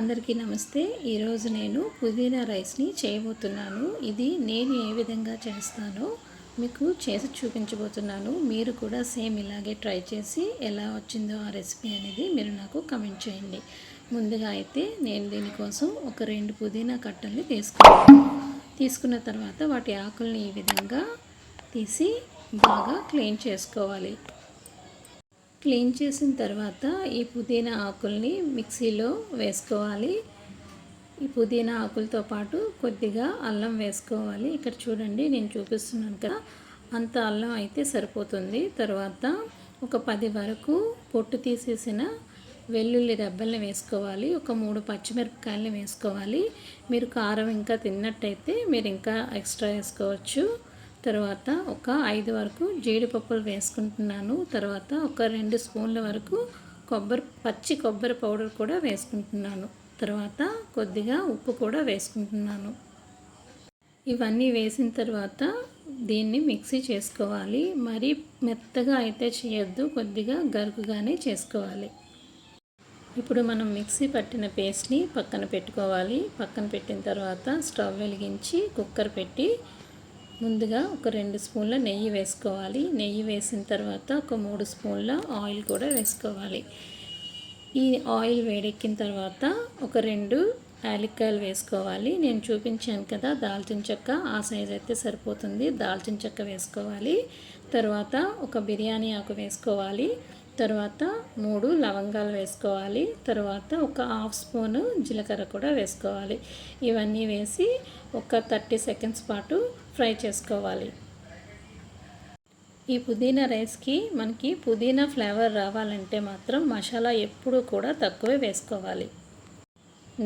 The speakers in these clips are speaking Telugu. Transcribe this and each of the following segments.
అందరికీ నమస్తే. ఈరోజు నేను పుదీనా రైస్ని చేయబోతున్నాను. ఇది నేను ఏ విధంగా చేస్తానో మీకు చేసి చూపించబోతున్నాను. మీరు కూడా సేమ్ ఇలాగే ట్రై చేసి ఎలా వచ్చిందో ఆ రెసిపీ అనేది మీరు నాకు కమెంట్ చేయండి. ముందుగా అయితే నేను దీనికోసం ఒక రెండు పుదీనా కట్టల్ని తీసుకున్నాను. తీసుకున్న తర్వాత వాటి ఆకుల్ని ఈ విధంగా తీసి బాగా క్లీన్ చేసుకోవాలి. క్లీన్ చేసిన తర్వాత ఈ పుదీనా ఆకుల్ని మిక్సీలో వేసుకోవాలి. ఈ పుదీనా ఆకులతో పాటు కొద్దిగా అల్లం వేసుకోవాలి. ఇక్కడ చూడండి నేను చూపిస్తున్నాను కదా. అంత అల్లం అయితే సరిపోతుంది. తర్వాత ఒక పది వరకు పొట్టు తీసేసిన వెల్లుల్లి రెబ్బల్ని వేసుకోవాలి. ఒక మూడు పచ్చిమిరపకాయలని వేసుకోవాలి. మీరు కారం ఇంకా తిన్నట్టయితే మీరు ఇంకా ఎక్స్ట్రా వేసుకోవచ్చు. తర్వాత ఒక ఐదు వరకు జీడిపప్పులు వేసుకుంటున్నాను. తర్వాత ఒక రెండు స్పూన్ల వరకు కొబ్బరి పచ్చి కొబ్బరి పౌడర్ కూడా వేసుకుంటున్నాను. తర్వాత కొద్దిగా ఉప్పు కూడా వేసుకుంటున్నాను. ఇవన్నీ వేసిన తర్వాత దీన్ని మిక్సీ చేసుకోవాలి. మరీ మెత్తగా అయితే చేయొద్దు కొద్దిగా గరుకుగానే చేసుకోవాలి. ఇప్పుడు మనం మిక్సీ పట్టిన పేస్ట్ని పక్కన పెట్టుకోవాలి. పక్కన పెట్టిన తర్వాత స్టవ్ వెలిగించి కుక్కర్ పెట్టి ముందుగా ఒక రెండు స్పూన్ల నెయ్యి వేసుకోవాలి. నెయ్యి వేసిన తర్వాత ఒక మూడు స్పూన్ల ఆయిల్ కూడా వేసుకోవాలి. ఈ ఆయిల్ వేడెక్కిన తర్వాత ఒక రెండు యాలక్కాయలు వేసుకోవాలి. నేను చూపించాను కదా దాల్చిన చెక్క ఆ సైజ్ అయితే సరిపోతుంది. దాల్చిన చెక్క వేసుకోవాలి. తర్వాత ఒక బిర్యానీ ఆకు వేసుకోవాలి. తర్వాత మూడు లవంగాలు వేసుకోవాలి. తర్వాత ఒక హాఫ్ స్పూను జీలకర్ర కూడా వేసుకోవాలి. ఇవన్నీ వేసి ఒక థర్టీ సెకండ్స్ పాటు ఫ్రై చేసుకోవాలి. ఈ పుదీనా రైస్కి మనకి పుదీనా ఫ్లేవర్ రావాలంటే మాత్రం మసాలా ఎప్పుడూ కూడా తక్కువే వేసుకోవాలి.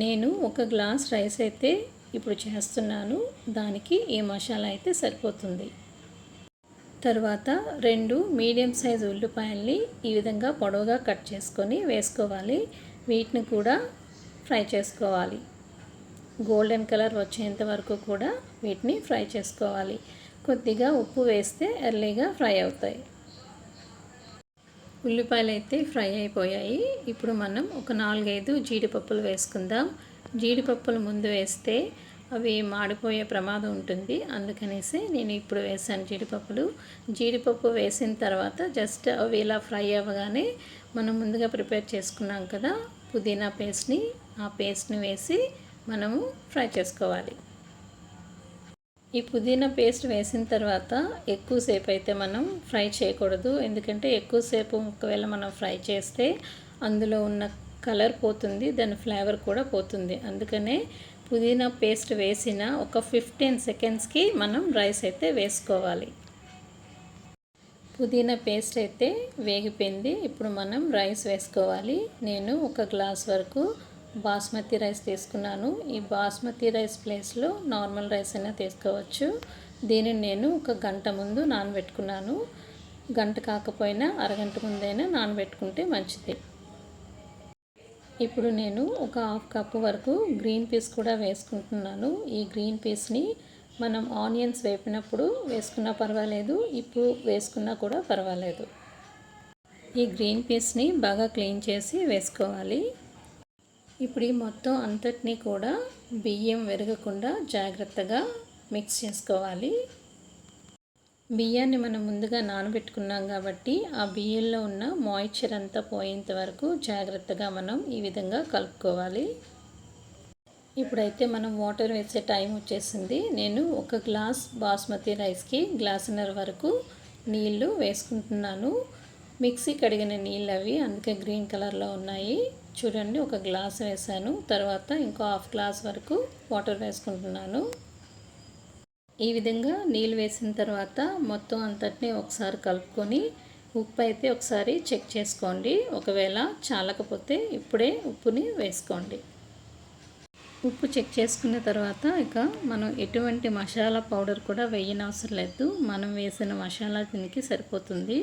నేను ఒక గ్లాస్ రైస్ అయితే ఇప్పుడు చేస్తున్నాను. దానికి ఈ మసాలా అయితే సరిపోతుంది. తర్వాత రెండు మీడియం సైజ్ ఉల్లిపాయల్ని ఈ విధంగా పొడవుగా కట్ చేసుకొని వేసుకోవాలి. వీటిని కూడా ఫ్రై చేసుకోవాలి. గోల్డెన్ కలర్ వచ్చేంత వరకు కూడా వీటిని ఫ్రై చేసుకోవాలి. కొద్దిగా ఉప్పు వేస్తే ఎర్లీగా ఫ్రై అవుతాయి. ఉల్లిపాయలు అయితే ఫ్రై అయిపోయాయి. ఇప్పుడు మనం ఒక నాలుగైదు జీడిపప్పులు వేసుకుందాం. జీడిపప్పులు ముందు వేస్తే అవి మాడిపోయే ప్రమాదం ఉంటుంది. అందుకనేసి నేను ఇప్పుడు వేసాను జీడిపప్పులు. జీడిపప్పు వేసిన తర్వాత జస్ట్ అవి ఇలా ఫ్రై అవ్వగానే మనం ముందుగా ప్రిపేర్ చేసుకున్నాం కదా పుదీనా పేస్ట్ని. ఆ పేస్ట్ని వేసి మనము ఫ్రై చేసుకోవాలి. ఈ పుదీనా పేస్ట్ వేసిన తర్వాత ఎక్కువసేపు అయితే మనం ఫ్రై చేయకూడదు. ఎందుకంటే ఎక్కువసేపు ఒకవేళ మనం ఫ్రై చేస్తే అందులో ఉన్న కలర్ పోతుంది దాని ఫ్లేవర్ కూడా పోతుంది. అందుకనే పుదీనా పేస్ట్ వేసిన ఒక ఫిఫ్టీన్ సెకండ్స్కి మనం రైస్ అయితే వేసుకోవాలి. పుదీనా పేస్ట్ అయితే వేగిపోయింది. ఇప్పుడు మనం రైస్ వేసుకోవాలి. నేను ఒక గ్లాస్ వరకు బాస్మతి రైస్ తీసుకున్నాను. ఈ బాస్మతి రైస్ ప్లేస్లో నార్మల్ రైస్ అయినా తీసుకోవచ్చు. దీనిని నేను ఒక గంట ముందు నానబెట్టుకున్నాను. గంట కాకపోయినా అరగంట ముందైనా నానబెట్టుకుంటే మంచిది. ఇప్పుడు నేను ఒక హాఫ్ కప్ వరకు గ్రీన్ పీస్ కూడా వేసుకుంటున్నాను. ఈ గ్రీన్ పీస్ని మనం ఆనియన్స్ వేపినప్పుడు వేసుకున్నా పర్వాలేదు ఇప్పుడు వేసుకున్నా కూడా పర్వాలేదు. ఈ గ్రీన్ పీస్ని బాగా క్లీన్ చేసి వేసుకోవాలి. ఇప్పుడు ఈ మొత్తం అంతటినీ కూడా బియ్యం విరగకుండా జాగ్రత్తగా మిక్స్ చేసుకోవాలి. బియ్యాన్ని మనం ముందుగా నానబెట్టుకున్నాం కాబట్టి ఆ బియ్యంలో ఉన్న మాయిశ్చర్ అంతా పోయేంత వరకు జాగ్రత్తగా మనం ఈ విధంగా కలుపుకోవాలి. ఇప్పుడైతే మనం వాటర్ వేసే టైం వచ్చేసింది. నేను ఒక గ్లాస్ బాస్మతి రైస్కి గ్లాసున్నర వరకు నీళ్ళు వేసుకుంటున్నాను. మిక్సీ కడిగిన నీళ్ళు అవి అందుకే గ్రీన్ కలర్లో ఉన్నాయి. చూడండి ఒక గ్లాస్ వేసాను. తర్వాత ఇంకో హాఫ్ గ్లాస్ వరకు వాటర్ వేసుకుంటున్నాను. ఈ విధంగా నీళ్ళు వేసిన తర్వాత మొత్తం అంతటిని ఒకసారి కలుపుకొని ఉప్పు అయితే ఒకసారి చెక్ చేసుకోండి. ఒకవేళ చాలకపోతే ఇప్పుడే ఉప్పుని వేసుకోండి. ఉప్పు చెక్ చేసుకున్న తర్వాత ఇక మనం ఎటువంటి మసాలా పౌడర్ కూడా వేయనవసరం లేదు. మనం వేసిన మసాలా దీనికి సరిపోతుంది.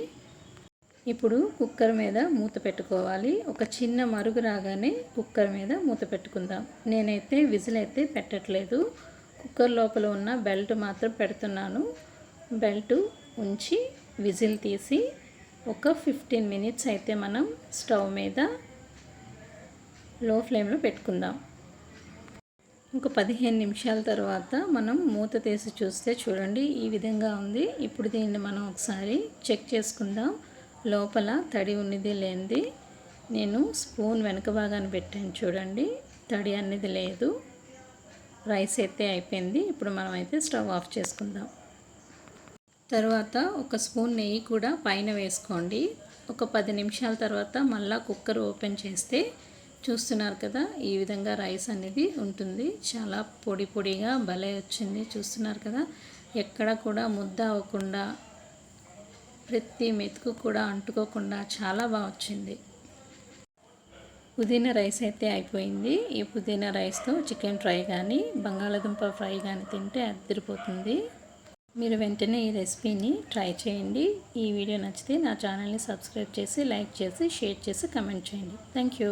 ఇప్పుడు కుక్కర్ మీద మూత పెట్టుకోవాలి. ఒక చిన్న మరుగు రాగానే కుక్కర్ మీద మూత పెట్టుకుందాం. నేనైతే విజిల్ అయితే పెట్టట్లేదు. కుక్కర్ లోపల ఉన్న బెల్ట్ మాత్రం పెడుతున్నాను. బెల్ట్ ఉంచి విజిల్ తీసి ఒక ఫిఫ్టీన్ మినిట్స్ అయితే మనం స్టవ్ మీద లో ఫ్లేమ్లో పెట్టుకుందాం. ఒక పదిహేను నిమిషాల తర్వాత మనం మూత తీసి చూస్తే చూడండి ఈ విధంగా ఉంది. ఇప్పుడు దీన్ని మనం ఒకసారి చెక్ చేసుకుందాం. లోపల తడి ఉన్నది లేనిది. నేను స్పూన్ వెనక భాగాన్ని పెట్టాను చూడండి తడి అనేది లేదు. రైస్ అయితే అయిపోయింది. ఇప్పుడు మనం అయితే స్టవ్ ఆఫ్ చేసుకుందాం. తర్వాత ఒక స్పూన్ నెయ్యి కూడా పైన వేసుకోండి. ఒక పది నిమిషాల తర్వాత మళ్ళీ కుక్కర్ ఓపెన్ చేస్తే చూస్తున్నారు కదా ఈ విధంగా రైస్ అనేది ఉంటుంది. చాలా పొడి పొడిగా భలే వచ్చింది. చూస్తున్నారు కదా ఎక్కడ కూడా ముద్ద అవ్వకుండా ప్రతి మెతుకు కూడా అంటుకోకుండా చాలా బాగా వచ్చింది. పుదీనా రైస్ అయితే అయిపోయింది. ఈ పుదీనా రైస్తో చికెన్ ఫ్రై కానీ బంగాళాదుంప ఫ్రై కానీ తింటే అద్దరిపోతుంది. మీరు వెంటనే ఈ రెసిపీని ట్రై చేయండి. ఈ వీడియో నచ్చితే నా ఛానల్ని సబ్స్క్రైబ్ చేసి లైక్ చేసి షేర్ చేసి కమెంట్ చేయండి. Thank you